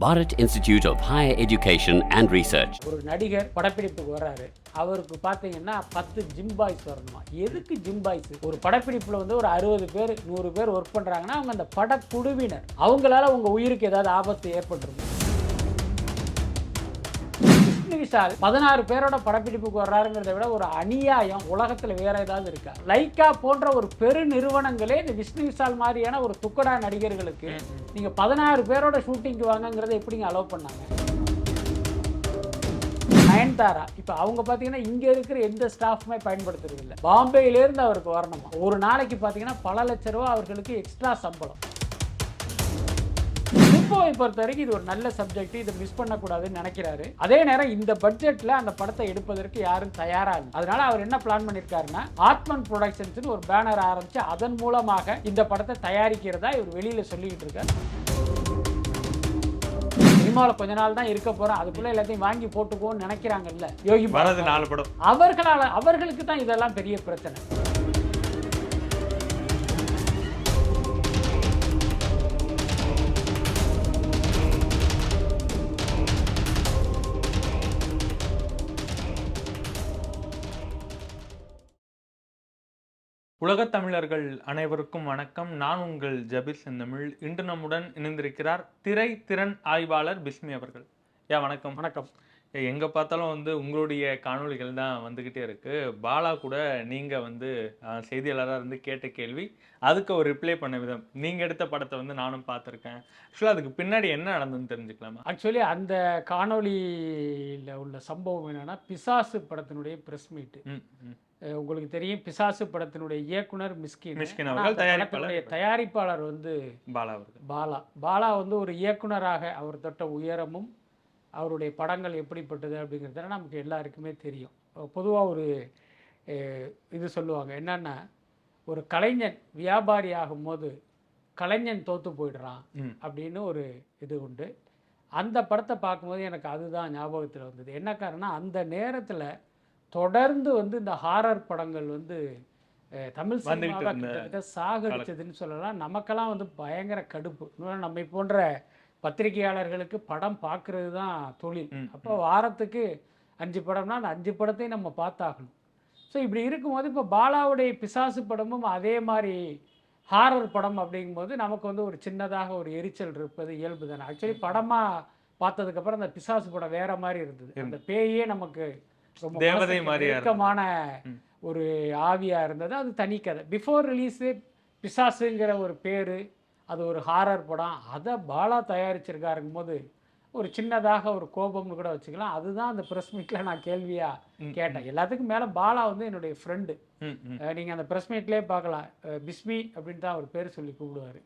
Bharat Institute of Higher Education and Research. ஒரு நடிகர் படப்பிடிப்புக்கு வர்றாரு. அவருக்கு பார்த்தீங்கன்னா பத்து ஜிம் பாய்ஸ் வரணுமா? எதுக்கு ஜிம் பாய்ஸ் ஒரு படப்பிடிப்பில் வந்து ஒரு அறுபது பேர் நூறு பேர் ஒர்க் பண்ணுறாங்கன்னா அவங்க அந்த படக்குழுவினர். அவங்களால உங்கள் உயிருக்கு ஏதாவது ஆபத்து ஏற்பட்டுருக்கும் விஷால் பதினாறு பேரோட படப்பிடிப்புக்கு வர்றாருங்கிறத விட ஒரு அநியாயம். உலகத்தில் வேற ஏதாவது இருக்கா? லைக்கா போன்ற ஒரு பெரு நிறுவனங்களே இந்த விஷ்ணு விஷால் மாதிரியான ஒரு துக்கடா நடிகர்களுக்கு நீங்க பதினாறு பேரோட ஷூட்டிங்க்கு வாங்கங்கிறத எப்படிங்க அலோவ் பண்ணாங்க? நயன்தாரா இப்போ அவங்க பார்த்தீங்கன்னா இங்கே இருக்கிற எந்த ஸ்டாஃப்மே பயன்படுத்துறது இல்லை. பாம்பேயிலேருந்து அவருக்கு வரணுமா? ஒரு நாளைக்கு பார்த்தீங்கன்னா பல லட்ச ரூபா அவர்களுக்கு எக்ஸ்ட்ரா சம்பளம். சிம்புவை பொறுத்த வரைக்கும் இது ஒரு நல்ல சப்ஜெக்ட் இதை மிஸ் பண்ணக்கூடாதுன்னு நினைக்கிறாரு. அதே நேரம் இந்த பட்ஜெட்ல அந்த படத்தை எடுப்பதற்கு யாரும் தயாரா இல்லை. அதனால அவர் என்ன பிளான் பண்ணியிருக்காருன்னா ஆத்மன் ப்ரொடக்ஷன்ஸ் ஒரு பேனர் ஆரம்பிச்சு அதன் மூலமாக இந்த படத்தை தயாரிக்கிறதா இவர் வெளியில சொல்லிக்கிட்டு இருக்காரு. சினிமாவில் கொஞ்ச நாள் தான் இருக்க போறோம். அதுக்குள்ள எல்லாத்தையும் வாங்கி போட்டுக்கோன்னு நினைக்கிறாங்கல்ல. யோகி நாலு படம். அவர்களால அவர்களுக்கு தான் இதெல்லாம் பெரிய பிரச்சனை. உலகத் தமிழர்கள் அனைவருக்கும் வணக்கம். நான் உங்கள் ஜபீர் செந்தமிழ். இன்று நம்முடன் இணைந்திருக்கிறார் திரை திறன் ஆய்வாளர் பிஸ்மி அவர்கள். யா வணக்கம். வணக்கம். ஏ, எங்க பார்த்தாலும் வந்து உங்களுடைய காணொளிகள் தான் வந்துகிட்டே இருக்கு. பாலா கூட நீங்க வந்து அஹ், செய்தியாளரா இருந்து கேட்ட கேள்வி அதுக்கு ஒரு ரிப்ளை பண்ண விதம். நீங்க எடுத்த படத்தை வந்து நானும் பார்த்திருக்கேன். ஆக்சுவலா அதுக்கு பின்னாடி என்ன நடந்ததுன்னு தெரிஞ்சுக்கலாமா? ஆக்சுவலி அந்த காணொளியில் உள்ள சம்பவம் என்னன்னா பிசாசு படத்தினுடைய பிரஸ் மீட்டு. உங்களுக்கு தெரியும் பிசாசு படத்தினுடைய இயக்குனர் மிஸ்கின். மிஸ்கின் அவர்கள், தயாரிப்பாளர் தயாரிப்பாளர் வந்து பாலா பாலா. பாலா வந்து ஒரு இயக்குனராக அவர் தொட்ட உயரமும் அவருடைய படங்கள் எப்படிப்பட்டது அப்படிங்கிறதுல நமக்கு எல்லாருக்குமே தெரியும். பொதுவாக ஒரு இது சொல்லுவாங்க என்னன்னா ஒரு கலைஞன் வியாபாரி ஆகும்போது கலைஞன் தோத்து போயிடுறான். அப்படின்னு ஒரு இது உண்டு. அந்த படத்தை பார்க்கும்போது எனக்கு அதுதான் ஞாபகத்தில் வந்தது. என்ன காரணம் அந்த நேரத்தில் தொடர்ந்து வந்து இந்த ஹாரர் படங்கள் வந்து தமிழ் சினிமாவை கிட்டத்தட்ட சாகடிச்சதுன்னு சொல்லலாம். நமக்கெல்லாம் வந்து பயங்கர கடுப்பு. நம்மை போன்ற பத்திரிகையாளர்களுக்கு படம் பார்க்கறது தான் தொழில். அப்போ வாரத்துக்கு அஞ்சு படம்னா அந்த அஞ்சு படத்தையும் நம்ம பார்த்தாகணும். ஸோ இப்படி இருக்கும்போது இப்போ பாலாவுடைய பிசாசு படமும் அதே மாதிரி ஹாரர் படம் அப்படிங்கும்போது நமக்கு வந்து ஒரு சின்னதாக ஒரு எரிச்சல் இருப்பது இயல்பு தானே ஆக்சுவலி படமாக பார்த்ததுக்கப்புறம் அந்த பிசாசு படம் வேற மாதிரி இருந்தது. அந்த பேயே நமக்கு தேவதை மனசுக்கு மாதிரியா இருந்தது. நெருக்கமான ம். ஒரு ஆவியா இருந்தது. அது தனி கதை. பிஃபோர் ரிலீஸு பிசாசுங்கிற ஒரு பேர் அது ஒரு ஹாரர் படம். அதை பாலா தயாரிச்சிருக்காருங்கும் போது ஒரு சின்னதாக ஒரு கோபம்னு கூட வச்சுக்கலாம். அதுதான் அந்த ப்ரெஸ் மீட்டில் நான் கேள்வியாக கேட்டேன். எல்லாத்துக்கும் மேலே பாலா வந்து என்னுடைய ஃப்ரெண்டு. நீங்கள் அந்த ப்ரெஸ் மீட்லேயே பார்க்கலாம். பிஸ்மி அப்படின்னு தான் அவர் பேர் சொல்லி கூப்பிடுவார்.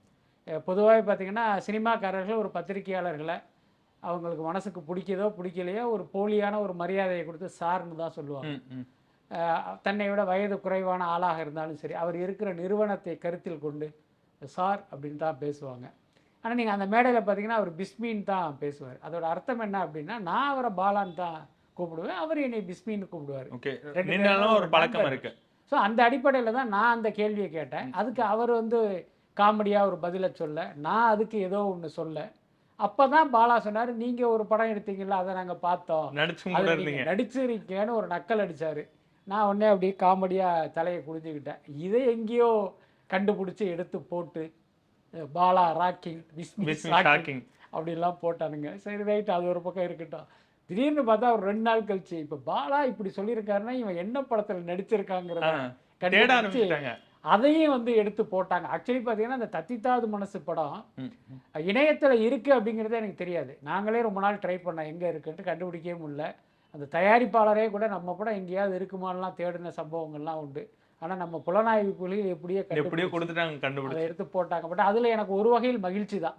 பொதுவாகவே பார்த்தீங்கன்னா சினிமாக்காரர்கள் ஒரு பத்திரிகையாளர்களை அவங்களுக்கு மனசுக்கு பிடிக்குதோ பிடிக்கலையோ ஒரு போலியான ஒரு மரியாதையை கொடுத்து சார்னு தான் சொல்லுவாங்க. தன்னை விட வயது குறைவான ஆளாக இருந்தாலும் சரி அவர் இருக்கிற நிறுவனத்தை கருத்தில் கொண்டு சார் அப்படின்னு தான் பேசுவாங்க. ஆனால் நீங்கள் அந்த மேடையில் பார்த்தீங்கன்னா அவர் பிஸ்மின்னு தான் பேசுவார். அதோட அர்த்தம் என்ன அப்படின்னா நான் அவரை பாலான்னு தான் கூப்பிடுவேன் அவர் என்னை பிஸ்மின்னு கூப்பிடுவார். ஒரு பழக்கம். இருக்கு. ஸோ அந்த அடிப்படையில் தான் நான் அந்த கேள்வியை கேட்டேன். அதுக்கு அவர் வந்து காமெடியாக ஒரு பதிலை சொல்ல நான் அதுக்கு ஏதோ ஒன்று சொல்ல அப்போ தான் பாலா சொன்னார் நீங்கள் ஒரு படம் எடுத்தீங்கல்ல அதை நாங்கள் பார்த்தோம். நடிச்சிருக்கேன்னு ஒரு நக்கல் அடிச்சாரு. நான் உடனே அப்படியே காமெடியாக தலையை குடிஞ்சுக்கிட்டேன் இதை எங்கேயோ கண்டுபிடிச்சி எடுத்து போட்டு பாலா ராக்கிங் ராக்கிங். அப்படிலாம் போட்டானுங்க. சரி ரைட் அது ஒரு பக்கம் இருக்கட்டும். திடீர்னு பார்த்தா ஒரு ரெண்டு நாள் கழிச்சு இப்போ பாலா இப்படி சொல்லியிருக்காருன்னா இவன் என்ன படத்தில் நடிச்சிருக்காங்கிறத அதையும் வந்து எடுத்து போட்டாங்க. ஆக்சுவலி பார்த்தீங்கன்னா அந்த தத்தித்தாவது மனசு படம். இணையத்தில் இருக்குது அப்படிங்கிறதே எனக்கு தெரியாது. நாங்களே ரொம்ப நாள் ட்ரை பண்ணோம். எங்கே இருக்குன்ட்டு கண்டுபிடிக்கவே முடியல. அந்த தயாரிப்பாளரே கூட நம்ம படம் எங்கேயாவது இருக்குமான்லாம் தேடின சம்பவங்கள்லாம் உண்டு. ஆனால் நம்ம புலனாய்வு புலிகள் எப்படியோ எப்படியோ கொடுத்துட்டாங்க கண்டுபிடிச்சு. எடுத்து போட்டாங்க. பட் அதில் எனக்கு ஒரு வகையில் மகிழ்ச்சி தான்.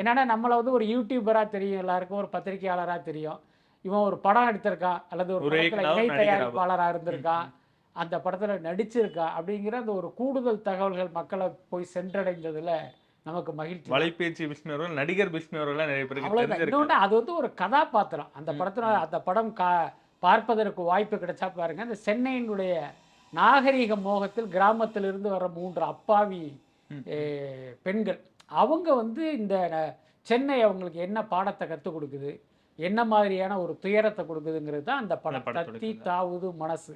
என்னன்னா நம்மளை வந்து ஒரு யூடியூபராக தெரியும் எல்லாருக்கும் ஒரு பத்திரிகையாளராக தெரியும். இவன் ஒரு படம் எடுத்திருக்கான் அல்லது ஒரு இணை. தயாரிப்பாளராக இருந்திருக்கான். அந்த படத்துல நடிச்சிருக்கான் அப்படிங்கிற அந்த ஒரு கூடுதல் தகவல்கள் மக்களை போய் சென்றடைந்ததுல நமக்கு மகிழ்ச்சி. வலைபேச்சு விஷ்ணு அவர்கள் நடிகர் விஷ்ணு அவர்கள் நிறைய பேருக்கு அது வந்து ஒரு கதாபாத்திரம். அந்த படத்துல அந்த படம் கா பார்ப்பதற்கு வாய்ப்பு கிடைச்சா பாருங்க. அந்த சென்னையினுடைய நாகரீக மோகத்தில் கிராமத்திலிருந்து வர மூன்று அப்பாவி பெண்கள். அவங்க வந்து இந்த சென்னை அவங்களுக்கு என்ன பாடத்தை கற்றுக் கொடுக்குது? என்ன மாதிரியான ஒரு துயரத்தை கொடுக்குதுங்கிறது தான் அந்த படம். தத்தி. தாவுது மனசு.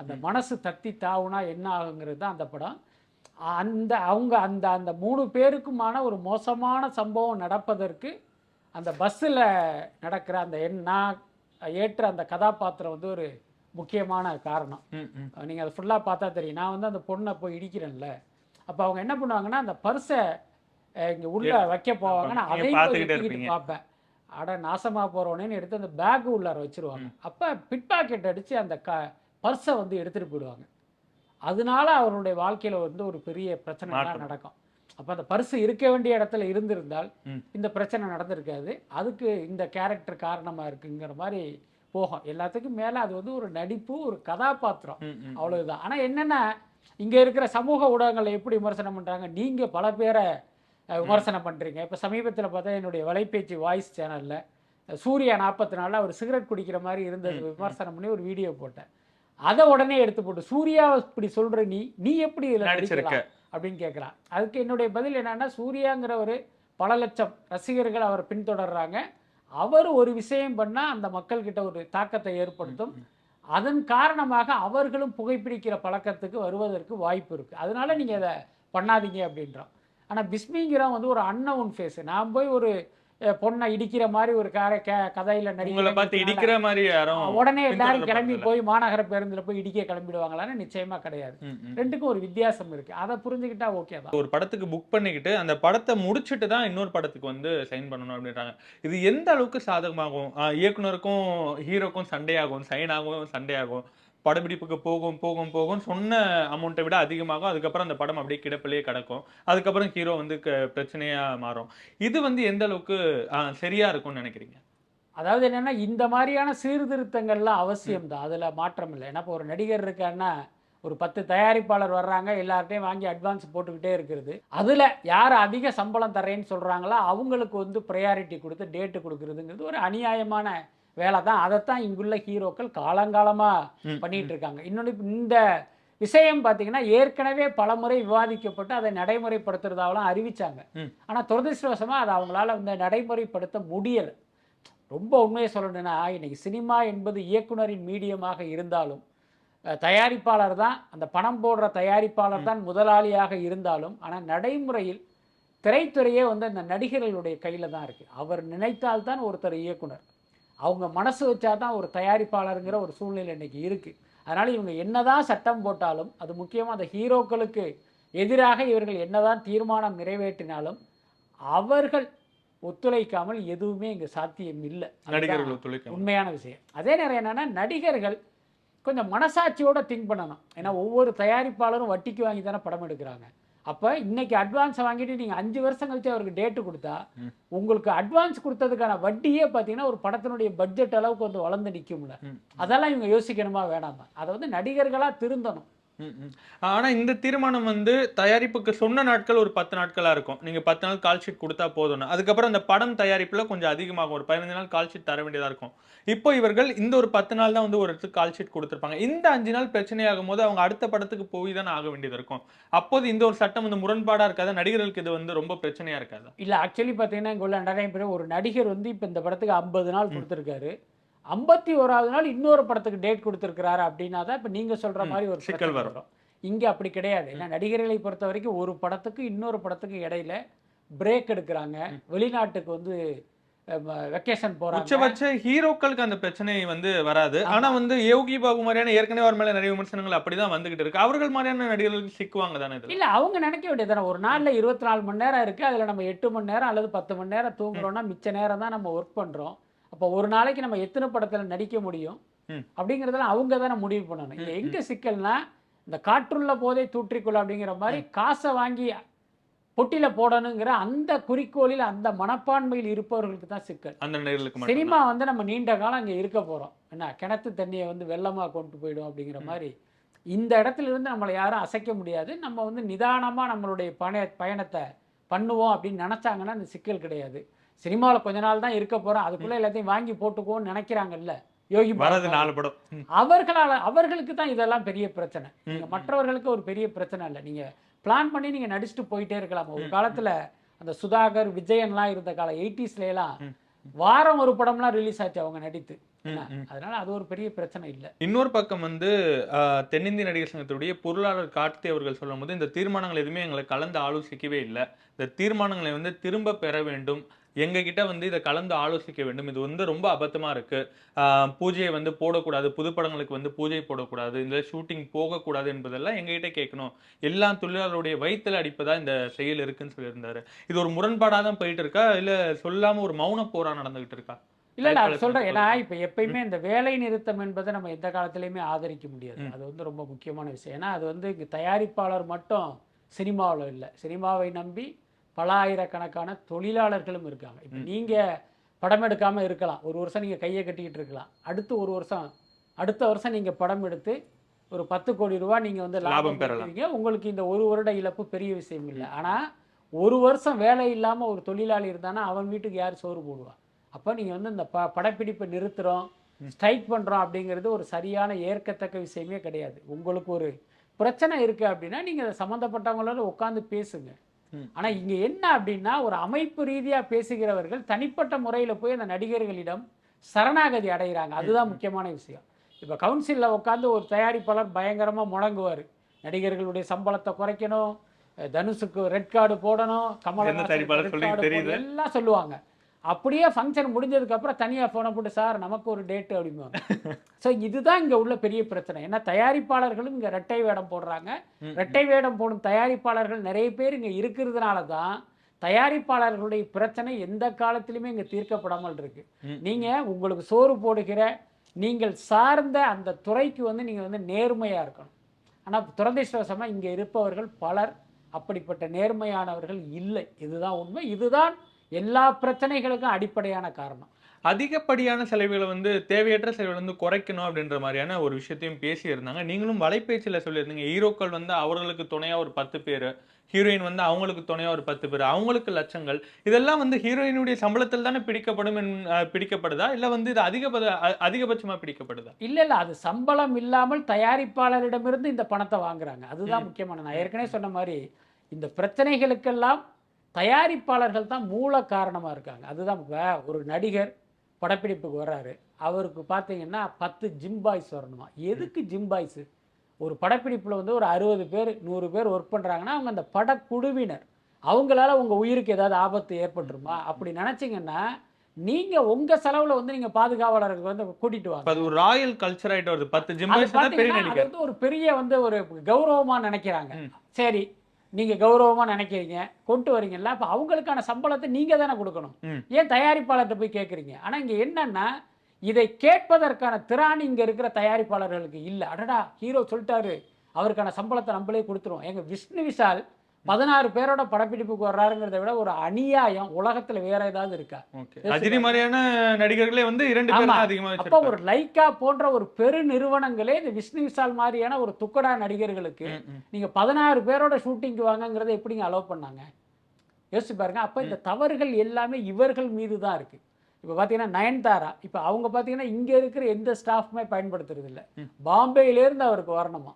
அந்த மனசு தத்தி தாவுனா என்ன ஆகுங்கிறது தான் அந்த படம். அந்த அவங்க அந்த அந்த மூணு பேருக்குமான ஒரு மோசமான சம்பவம் நடப்பதற்கு அந்த பஸ்ஸில் நடக்கிற அந்த நான் ஏற்ற அந்த கதாபாத்திரம் வந்து ஒரு முக்கியமான காரணம். நீங்கள் அதை ஃபுல்லாக பார்த்தா தெரியும். நான் வந்து அந்த பொண்ணை போய் இடிக்கிறேன்ல. அப்போ அவங்க என்ன பண்ணுவாங்கன்னா அந்த பர்ஸை இங்கே உள்ள வைக்க போவாங்க நான் அதையும். பார்ப்பேன். அட நாசமாக போகிறவனேன்னு எடுத்து அந்த பேக் உள்ளார வச்சிருவாங்க. அப்போ பிட் பாக்கெட் அடித்து அந்த க பர்ஸை வந்து எடுத்துகிட்டு போயிடுவாங்க. அதனால அவருடைய வாழ்க்கையில் வந்து ஒரு பெரிய பிரச்சனை. நடக்கும். அப்போ அந்த பர்ஸ் இருக்க வேண்டிய இடத்துல இருந்திருந்தால். இந்த பிரச்சனை நடந்திருக்காது. அதுக்கு இந்த கேரக்டர் காரணமாக இருக்குங்கிற மாதிரி போகும். எல்லாத்துக்கும் மேலே அது வந்து ஒரு நடிப்பு ஒரு கதாபாத்திரம். அவ்வளவுதான். ஆனால் என்னென்னா இங்கே இருக்கிற சமூக ஊடகங்களை எப்படி விமர்சனம் பண்ணுறாங்க நீங்கள் பல பேரை விமர்சனம் பண்ணுறீங்க இப்போ சமீபத்தில் பார்த்தா என்னுடைய வலைபேச்சு வாய்ஸ் சேனலில் சூர்யா நாற்பத்தி நாலில் அவர் சிகரெட் குடிக்கிற மாதிரி இருந்தது. விமர்சனம் பண்ணி ஒரு வீடியோ போட்டேன். அதை உடனே எடுத்து போட்டு சூர்யா இப்படி சொல்கிற நீ நீ எப்படி இதில் நடிச்சிருக்க. அப்படின்னு கேட்குறான் அதுக்கு என்னுடைய பதில் என்னன்னா சூர்யாங்கிற ஒரு பல லட்சம் ரசிகர்கள் அவரை பின்தொடர்றாங்க. அவர் ஒரு விஷயம் பண்ணால் அந்த மக்கள்கிட்ட ஒரு தாக்கத்தை ஏற்படுத்தும். அதன் காரணமாக அவர்களும் புகைப்பிடிக்கிற பழக்கத்துக்கு வருவதற்கு வாய்ப்பு இருக்குது அதனால நீங்கள் அதை பண்ணாதீங்க அப்படின்றோம் ஆனால் பிஸ்மிங்கிறவன் வந்து ஒரு அன்னவுன் ஃபேஸ் நான் போய் ஒரு பொண்ணை இடிக்கிற மாதிரி ஒரு கார கதையில் உங்களை பார்த்து இடிக்கிற மாதிரி யாரும் உடனே எல்லாரும் கிளம்பி. போய் மாநகர பேருந்தில் போய் இடிக்க கிளம்பிடுவாங்களான்னு நிச்சயமா கிடையாது. ரெண்டுக்கும் ஒரு வித்தியாசம் இருக்கு. அதை புரிஞ்சுக்கிட்டா ஓகே தான். ஒரு படத்துக்கு புக் பண்ணிக்கிட்டு அந்த படத்தை முடிச்சிட்டு தான் இன்னொரு படத்துக்கு வந்து சைன் பண்ணணும் அப்படின்றாங்க. இது எந்த அளவுக்கு சாதகமாகும்? இயக்குனருக்கும் ஹீரோக்கும் சண்டே ஆகும் சைன் ஆகும் சண்டே ஆகும் படப்பிடிப்புக்கு போகும் போகும் போகும் சொன்ன அமௌண்ட்டை விட அதிகமாகும். அதுக்கப்புறம் அந்த படம் அப்படியே கிடப்பிலேயே கிடக்கும். அதுக்கப்புறம் ஹீரோ வந்து க- பிரச்சனையா மாறும். இது வந்து எந்த அளவுக்கு ஆஹ் சரியா இருக்கும்னு நினைக்கிறீங்க? அதாவது என்னன்னா இந்த மாதிரியான சீர்திருத்தங்கள்லாம் அவசியம் தான் அதுல மாற்றம் இல்லை. ஏன்னா இப்போ ஒரு நடிகர் இருக்காருன்னா ஒரு பத்து தயாரிப்பாளர் வர்றாங்க எல்லார்ட்டையும் வாங்கி அட்வான்ஸ் போட்டுக்கிட்டே இருக்கிறது. அதுல யார் அதிக சம்பளம் தரேன்னு சொல்றாங்களோ அவங்களுக்கு வந்து ப்ரையாரிட்டி கொடுத்து டேட்டு கொடுக்கறதுங்கிறது ஒரு அநியாயமான வேலை தான் அதைத்தான் இங்குள்ள ஹீரோக்கள் காலங்காலமா ம், பண்ணிட்டு இருக்காங்க இன்னொன்று இந்த விஷயம் பார்த்தீங்கன்னா ஏற்கனவே பலமுறை விவாதிக்கப்பட்டு அதை நடைமுறைப்படுத்துறதாவெல்லாம் அறிவிச்சாங்க. ஆனால் துரதிருஷ்டவசமா அதை அவங்களால வந்து நடைமுறைப்படுத்த முடியலை. ரொம்ப உண்மையை சொல்லணும்னா இன்னைக்கு சினிமா என்பது இயக்குனரின் மீடியமாக இருந்தாலும் தயாரிப்பாளர் தான் அந்த பணம் போடுற தயாரிப்பாளர் தான் முதலாளியாக இருந்தாலும் ஆனால் நடைமுறையில் திரைத்துறையே வந்து அந்த நடிகர்களுடைய கையில் தான் இருக்குது அவர் நினைத்தால்தான் ஒருத்தர் இயக்குனர். அவங்க மனசு வச்சா தான் ஒரு தயாரிப்பாளருங்கிற ஒரு சூழ்நிலை இன்னைக்கு இருக்குது அதனால் இவங்க என்னதான் சட்டம் போட்டாலும் அது முக்கியமாக அந்த ஹீரோக்களுக்கு எதிராக இவர்கள் என்னதான் தீர்மானம் நிறைவேற்றினாலும் அவர்கள் ஒத்துழைக்காமல் எதுவுமே இங்கே சாத்தியம் இல்லை. நடிகர்கள் ஒத்துழைக்க உண்மையான விஷயம். அதே நேரம் என்னன்னா நடிகர்கள் கொஞ்சம் மனசாட்சியோட திங்க் பண்ணணும். ஏன்னா ஒவ்வொரு தயாரிப்பாளரும் வட்டிக்கு வாங்கி தானே படம் எடுக்கிறாங்க. அப்போ இன்னைக்கு அட்வான்ஸ் வாங்கிட்டு நீங்கள் அஞ்சு வருஷம் கழிச்சு அவருக்கு டேட்டு கொடுத்தா. உங்களுக்கு அட்வான்ஸ் கொடுத்ததுக்கான வட்டியே பார்த்தீங்கன்னா ஒரு படத்தினுடைய பட்ஜெட் அளவுக்கு வந்து வளர்ந்து நிற்கும்ல. அதெல்லாம் இவங்க யோசிக்கணுமா வேணாமா அதை வந்து நடிகர்களாக திருந்தணும் ம், ம். ஆனா இந்த தீர்மானம் வந்து தயாரிப்புக்கு சொன்ன நாட்கள் ஒரு பத்து நாட்களா இருக்கும். நீங்க பத்து நாள் கால் ஷீட் கொடுத்தா போதும்னு. அதுக்கப்புறம் அந்த படம் தயாரிப்புல கொஞ்சம் அதிகமாகும். ஒரு பதினஞ்சு நாள் கால் ஷீட் தர வேண்டியதா இருக்கும். இப்போ இவர்கள் இந்த ஒரு பத்து நாள் தான் வந்து ஒரு இடத்துக்கு கால் ஷீட் கொடுத்துருப்பாங்க. இந்த அஞ்சு நாள் பிரச்சனையாகும் போது அவங்க அடுத்த படத்துக்கு போய் தானே ஆக வேண்டியது இருக்கும். அப்போது இந்த ஒரு சட்டம் வந்து முரண்பாடா இருக்காது? நடிகர்களுக்கு இது வந்து ரொம்ப பிரச்சனையா இருக்காது? இல்லை ஆக்சுவலி பார்த்தீங்கன்னா இங்கே உள்ள பேர் ஒரு நடிகர் வந்து இப்போ இந்த படத்துக்கு ஐம்பது நாள் கொடுத்துருக்காரு. ஐம்பத்தி ஓராவது நாள் இன்னொரு படத்துக்கு டேட் கொடுத்துருக்கிறாரு அப்படின்னா தான் இப்போ நீங்கள் சொல்கிற மாதிரி ஒரு சிக்கல் வரும். இங்கே அப்படி கிடையாது. ஏன்னா நடிகர்களை பொறுத்த வரைக்கும் ஒரு படத்துக்கு இன்னொரு படத்துக்கு இடையில பிரேக் எடுக்கிறாங்க. வெளிநாட்டுக்கு வந்து வெக்கேஷன் போகிறாங்க உச்சபட்ச ஹீரோக்களுக்கு அந்த பிரச்சனை வந்து வராது. ஆனா வந்து யோகி பாபு மாதிரியான ஏற்கனவே அவர் மேல நிறைய விமர்சனங்கள் அப்படிதான் வந்துகிட்டு இருக்கு. அவர்கள் மாதிரியான நடிகர்களுக்கு சிக்குவாங்க தானே இல்லை அவங்க நினைக்க வேண்டியதுதானே. ஒரு நாளில் இருபத்தி நாலு மணி நேரம் இருக்குது அதில் நம்ம எட்டு மணி நேரம் அல்லது பத்து மணி நேரம் தூங்குறோம்னா மிச்ச நேரம் தான் நம்ம ஒர்க் பண்ணுறோம் அப்போ ஒரு நாளைக்கு நம்ம எத்தனை படத்தில் நடிக்க முடியும். அப்படிங்கிறதெல்லாம் அவங்க தானே முடிவு பண்ணணும். இங்கே எங்கே சிக்கல்னா இந்த காற்றுள்ள போதே தூற்றிக்கொள்ள அப்படிங்கிற மாதிரி காசை வாங்கி பொட்டியில் போடணுங்கிற அந்த குறிக்கோளில் அந்த மனப்பான்மையில் இருப்பவர்களுக்கு தான் சிக்கல். அந்த சினிமா வந்து நம்ம நீண்ட காலம் அங்கே இருக்க போகிறோம் என்ன கிணத்து தண்ணியை வந்து வெள்ளமாக கொண்டு போயிடும் அப்படிங்கிற மாதிரி. இந்த இடத்துல இருந்து நம்மளை யாரும் அசைக்க முடியாது. நம்ம வந்து நிதானமாக நம்மளுடைய பண பயணத்தை பண்ணுவோம் அப்படின்னு நினச்சாங்கன்னா அந்த சிக்கல் கிடையாது. சினிமாவில் கொஞ்ச நாள் தான் இருக்க போகிறோம் அதுக்குள்ளே எல்லாத்தையும் வாங்கி போட்டுக்குவோம்னு நினைக்கிறாங்கல்ல? யோகி மாதிரி. நாலு படம். அவர்களால் அவர்களுக்கு தான் இதெல்லாம் பெரிய பிரச்சனை. நீங்க ம். மற்றவர்களுக்கு ஒரு பெரிய பிரச்சனை இல்லை. நீங்க பிளான் பண்ணி நீங்க நடிச்சுட்டு போயிட்டே இருக்கலாம்? ஒரு காலத்துல அந்த சுதாகர் விஜயன்லாம் இருந்த காலம் எயிட்டிஸ்லாம் வாரம் ஒரு படம்லாம் ரிலீஸ் ஆச்சு அவங்க நடித்து? அதனால அது ஒரு பெரிய பிரச்சனை இல்லை. இன்னொரு பக்கம் வந்து தென்னிந்திய நடிகர் சங்கத்துடைய பொருளாளர் கார்த்தி அவர்கள் சொல்லும்போது இந்த தீர்மானங்கள் எதுவுமே எங்களை கலந்து ஆலோசிக்கவே இல்லை. இந்த தீர்மானங்களை வந்து திரும்ப பெற வேண்டும். எங்க கிட்ட வந்து இதை கலந்து ஆலோசிக்க வேண்டும். இது வந்து ரொம்ப அபத்தமா இருக்கு. ஆஹ், பூஜையை வந்து போடக்கூடாது புதுப்படங்களுக்கு வந்து பூஜை போடக்கூடாது இந்த ஷூட்டிங் போகக்கூடாது என்பதெல்லாம் எங்க கிட்ட கேட்கணும். எல்லா தொழிலாளருடைய வயிற்றுல அடிப்பதா இந்த செயல் இருக்குன்னு சொல்லியிருந்தாரு. இது ஒரு முரண்பாடா தான் போயிட்டு இருக்கா? இல்ல சொல்லாம ஒரு மௌன போரா நடந்துகிட்டு இருக்கா? இல்ல கைப்பழக்கம் சொல்றேன். ஏன்னா. இப்ப எப்பயுமே இந்த வேலை நிறுத்தம் என்பதை நம்ம எந்த காலத்திலயுமே ஆதரிக்க முடியாது. அது வந்து ரொம்ப முக்கியமான விஷயம். ஏன்னா அது வந்து இங்க தயாரிப்பாளர் மட்டும் சினிமாவில் இல்லை. சினிமாவை நம்பி பல ஆயிரக்கணக்கான தொழிலாளர்களும் இருக்காங்க. இப்போ ம். நீங்க படம் எடுக்காம இருக்கலாம். ஒரு வருஷம் நீங்க கையை கட்டிக்கிட்டு இருக்கலாம். அடுத்து ஒரு வருஷம் அடுத்த வருஷம் நீங்க படம் எடுத்து ஒரு பத்து கோடி ரூபாய் நீங்க வந்து லாபம் லாபம் பெறலாம். பெறுவீங்க. உங்களுக்கு இந்த ஒரு வருட இழப்பு பெரிய விஷயம் இல்லை. ஆனா ஒரு வருஷம் வேலை இல்லாம ஒரு தொழிலாளி இருந்தானா அவன் வீட்டுக்கு யார் சோறு போடுவா? அப்போ நீங்க வந்து இந்த ப படப்பிடிப்பை நிறுத்துறோம் ஸ்ட்ரைக் பண்றோம் அப்படிங்கிறது ஒரு சரியான ஏற்கத்தக்க விஷயமே கிடையாது. உங்களுக்கு ஒரு பிரச்சனை இருக்கு அப்படின்னா நீங்க அதை சம்மந்தப்பட்டவங்களோட உட்காந்து பேசுங்க. ம். ஆனா இங்க என்ன அப்படின்னா ஒரு அமைப்பு ரீதியா பேசுகிறவர்கள் தனிப்பட்ட முறையில போய் அந்த நடிகர்களிடம் சரணாகதி அடைகிறாங்க. அதுதான் முக்கியமான விஷயம். இப்போ கவுன்சிலில் உட்காந்து ஒரு தயாரிப்பாளர் பயங்கரமா முழங்குவார். நடிகர்களுடைய சம்பளத்தை குறைக்கணும் தனுஷுக்கு ரெட் கார்டு போடணும்? போடணும், எல்லாம் சொல்லுவாங்க. அப்படியே ஃபங்க்ஷன் முடிஞ்சதுக்கு அப்புறம் தனியா ஃபோனை போட்டு சார் நமக்கு ஒரு டேட்டு அப்படிம்பாங்க ஸோ இதுதான் இங்க உள்ள பெரிய பிரச்சனை. ஏன்னா தயாரிப்பாளர்களும் இங்க ரெட்டை வேடம் போடுறாங்க. ரெட்டை வேடம் போடும் தயாரிப்பாளர்கள் நிறைய பேர் இங்க இருக்கிறதுனால தான் தயாரிப்பாளர்களுடைய பிரச்சனை எந்த காலத்திலுமே இங்க தீர்க்கப்படாமல் இருக்கு. ம். நீங்க உங்களுக்கு சோறு போடுகிற நீங்கள் சார்ந்த அந்த துறைக்கு வந்து நீங்க வந்து நேர்மையா இருக்கணும். ஆனா துரதிர்ஷ்டவசமா இங்க இருப்பவர்கள் பலர் அப்படிப்பட்ட நேர்மையானவர்கள் இல்லை. இதுதான் உண்மை. இதுதான் எல்லா பிரச்சனைகளுக்கும் அடிப்படையான காரணம். அதிகப்படியான செலவுகளை வந்து தேவையற்ற செலவுகளை வந்து குறைக்கணும் அப்படின்ற மாதிரியான ஒரு விஷயத்தையும் பேசி இருந்தாங்க நீங்களும் வலைபேச்சில் சொல்லியிருந்தீங்க ஹீரோக்கள் வந்து அவர்களுக்கு துணையா ஒரு பத்து பேர் ஹீரோயின் வந்து அவங்களுக்கு துணையா ஒரு பத்து பேர் அவங்களுக்கு லட்சங்கள். இதெல்லாம் வந்து ஹீரோயினுடைய சம்பளத்தில் தானே பிடிக்கப்படும் பிடிக்கப்படுதா? இல்ல வந்து இது அதிகபத அ- அதிகபட்சமா பிடிக்கப்படுதா? இல்ல இல்ல அது சம்பளம் இல்லாமல் தயாரிப்பாளரிடமிருந்து இந்த பணத்தை வாங்குறாங்க. அதுதான் முக்கியமான நான் ஏற்கனவே சொன்ன மாதிரி இந்த பிரச்சனைகளுக்கெல்லாம் தயாரிப்பாளர்கள் தான் மூல காரணமா இருக்காங்க. அதுதான் இப்ப ஒரு நடிகர் படப்பிடிப்புக்கு வர்றாரு. அவருக்கு பார்த்தீங்கன்னா பத்து ஜிம் பாய்ஸ் வரணுமா? எதுக்கு ஜிம் பாய்ஸ் ஒரு படப்பிடிப்புல வந்து ஒரு அறுபது பேர் நூறு பேர் ஒர்க் பண்றாங்கன்னா அவங்க அந்த படக்குழுவினர். அவங்களால உங்க உயிருக்கு ஏதாவது ஆபத்து ஏற்பட்டுருமா? அப்படி நினைச்சீங்கன்னா நீங்க உங்க செலவுல வந்து நீங்க பாதுகாவலருக்கு வந்து கூட்டிட்டு வாங்க. அது ஒரு ராயல் கல்ச்சர் ஆயிட்டு வருது. பத்து பெரிய அது நடிகர். வந்து ஒரு பெரிய வந்து ஒரு கௌரவமா நினைக்கிறாங்க. சரி நீங்க கௌரவமா நினைக்கிறீங்க கொண்டு வரீங்கல்ல அப்ப அவங்களுக்கான சம்பளத்தை நீங்க தானே கொடுக்கணும். ஏன் தயாரிப்பாளர்கிட்ட போய் கேட்குறீங்க ஆனா இங்க என்னன்னா இதை கேட்பதற்கான திராணி இங்க இருக்கிற தயாரிப்பாளர்களுக்கு இல்ல. அடடா ஹீரோ சொல்லிட்டாரு. அவருக்கான சம்பளத்தை நம்மளே கொடுத்துருவோம். எங்க விஷ்ணு விஷால் பதினாறு பேரோட படப்பிடிப்புக்கு வர்றாருங்கிறத விட ஒரு அநியாயம். உலகத்துல வேற ஏதாவது இருக்கா? ரஜினி மாதிரியான நடிகர்களே வந்து இரண்டு அதிகமா அப்போ ஒரு லைக்கா போன்ற ஒரு பெரு நிறுவனங்களே இந்த விஷ்ணு விஷால் மாதிரியான ஒரு துக்கடா நடிகர்களுக்கு. நீங்க பதினாறு பேரோட ஷூட்டிங்க்கு வாங்கங்கிறத எப்படிங்க அலோவ் பண்ணாங்க? யோசிச்சு பாருங்க. அப்ப இந்த தவறுகள் எல்லாமே இவர்கள் மீது தான் இருக்கு. இப்போ பார்த்தீங்கன்னா நயன்தாரா இப்போ அவங்க பார்த்தீங்கன்னா இங்க இருக்கிற எந்த ஸ்டாஃப்மே பயன்படுத்துறது இல்ல இருந்து அவருக்கு வரணுமா.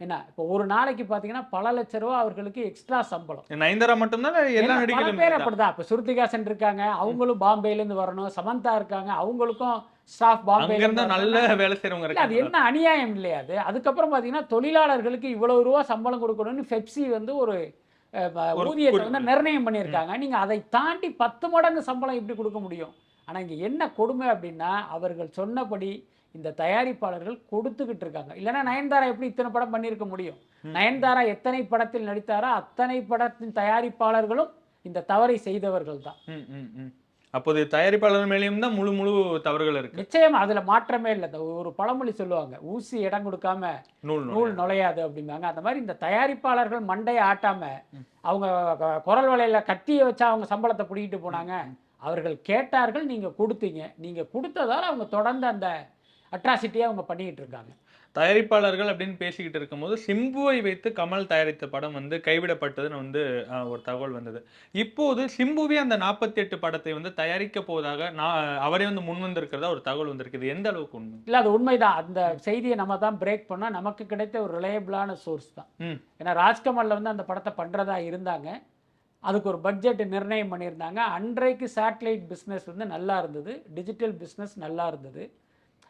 என்ன இப்போ ஒரு நாளைக்கு பார்த்தீங்கன்னா பல லட்ச ரூபா அவர்களுக்கு எக்ஸ்ட்ரா சம்பளம். நயன்தாரா மட்டும்தான் எல்லா ஏன்னா, பல நடிகர்களும் பேர் தான். அப்படிதான். இப்போ ஸ்ருதிகாசன் இருக்காங்க அவங்களும் பாம்பேல இருந்து வரணும் சமந்தா இருக்காங்க அவங்களுக்கும் ஸ்டாஃப் பாம்பேல இருந்தா நல்ல. வேலை செய்றவங்க இல்ல, அது என்ன அநியாயம் இல்லையா அது? அதுக்கப்புறம் பாத்தீங்கன்னா தொழிலாளர்களுக்கு இவ்வளவு ரூபா சம்பளம் கொடுக்கணும்னு பெப்சி வந்து ஒரு ஊதியத்தை வந்து நிர்ணயம் பண்ணியிருக்காங்க. நீங்க அதை தாண்டி பத்து மடங்கு சம்பளம் எப்படி கொடுக்க முடியும்? ஆனா இங்க என்ன கொடுமை அப்படின்னா அவர்கள் சொன்னபடி இந்த தயாரிப்பாளர்கள் கொடுத்துக்கிட்டு இருக்காங்க. இல்லைன்னா நயன்தாரா எப்படி இத்தனை படம் பண்ணியிருக்க முடியும். நயன்தாரா எத்தனை படத்தில் நடித்தாரோ அத்தனை படத்தின் தயாரிப்பாளர்களும் இந்த தவறை செய்தவர்கள் தான். அப்போது தயாரிப்பாளர் மேலேயும் தான் முழு முழு தவறுகள் இருக்கு. நிச்சயம் அதுல மாற்றமே இல்லை. ஒரு பழமொழி சொல்லுவாங்க ஊசி இடம் கொடுக்காம நூல் நூல் நுழையாது அப்படிம்பாங்க. அந்த மாதிரி இந்த தயாரிப்பாளர்கள் மண்டையை ஆட்டாம அவங்க குரல் வலையில கத்தியை வச்சா அவங்க சம்பளத்தை பிடிக்கிட்டு போனாங்க. அவர்கள் கேட்டார்கள் நீங்க கொடுத்தீங்க. நீங்க கொடுத்ததால அவங்க தொடர்ந்து அந்த அட்ராசிட்டியை அவங்க பண்ணிக்கிட்டு இருக்காங்க. தயாரிப்பாளர்கள் அப்படின்னு பேசிக்கிட்டு இருக்கும்போது சிம்புவை வைத்து கமல் தயாரித்த படம் வந்து கைவிடப்பட்டதுன்னு வந்து ஒரு தகவல் வந்தது. இப்போது சிம்புவே அந்த நாற்பத்தி எட்டு படத்தை வந்து தயாரிக்க போவதாக நான் அவரே வந்து முன் வந்திருக்கிறதா ஒரு தகவல் வந்திருக்குது. எந்த அளவுக்கு உண்மை? இல்ல அது உண்மைதான். அந்த செய்தியை நம்ம தான் பிரேக் பண்ணா நமக்கு கிடைத்த ஒரு ரிலையபிளான சோர்ஸ் தான். ம். ஏன்னா ராஜ்கமல்ல வந்து அந்த படத்தை பண்றதா இருந்தாங்க. அதுக்கு ஒரு பட்ஜெட் நிர்ணயம் பண்ணியிருந்தாங்க. அன்றைக்கு சேட்டலைட் பிஸ்னஸ் வந்து நல்லா இருந்தது. டிஜிட்டல் பிஸ்னஸ் நல்லா இருந்தது.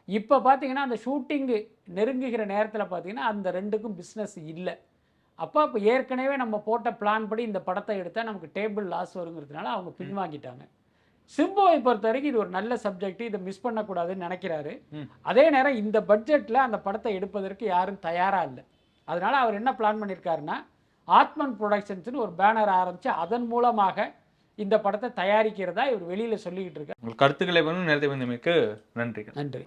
இப்போ பார்த்தீங்கன்னா அந்த ஷூட்டிங்கு நெருங்குகிற நேரத்தில் பார்த்தீங்கன்னா அந்த ரெண்டுக்கும் பிஸ்னஸ் இல்லை. அப்போ இப்போ ஏற்கனவே நம்ம போட்ட பிளான் படி இந்த படத்தை எடுத்தால் நமக்கு டேபிள் லாஸ் வருங்கிறதுனால அவங்க பின்வாங்கிட்டாங்க. சிம்புவை பொறுத்த வரைக்கும் இது ஒரு நல்ல சப்ஜெக்ட் இதை மிஸ் பண்ணக்கூடாதுன்னு நினைக்கிறாரு. அதே நேரம் இந்த பட்ஜெட்டில் அந்த படத்தை எடுப்பதற்கு யாரும் தயாராக இல்லை. அதனால அவர் என்ன பிளான் பண்ணியிருக்காருன்னா ஆத்மன் ப்ரொடக்ஷன்ஸ்னு ஒரு பேனர் ஆரம்பித்து அதன் மூலமாக இந்த படத்தை தயாரிக்கிறதா இவர் வெளியில் சொல்லிக்கிட்டு இருக்கார். உங்கள் கருத்துக்களை வந்து நேரத்தை வந்தமைக்கு நன்றிகள் நன்றி.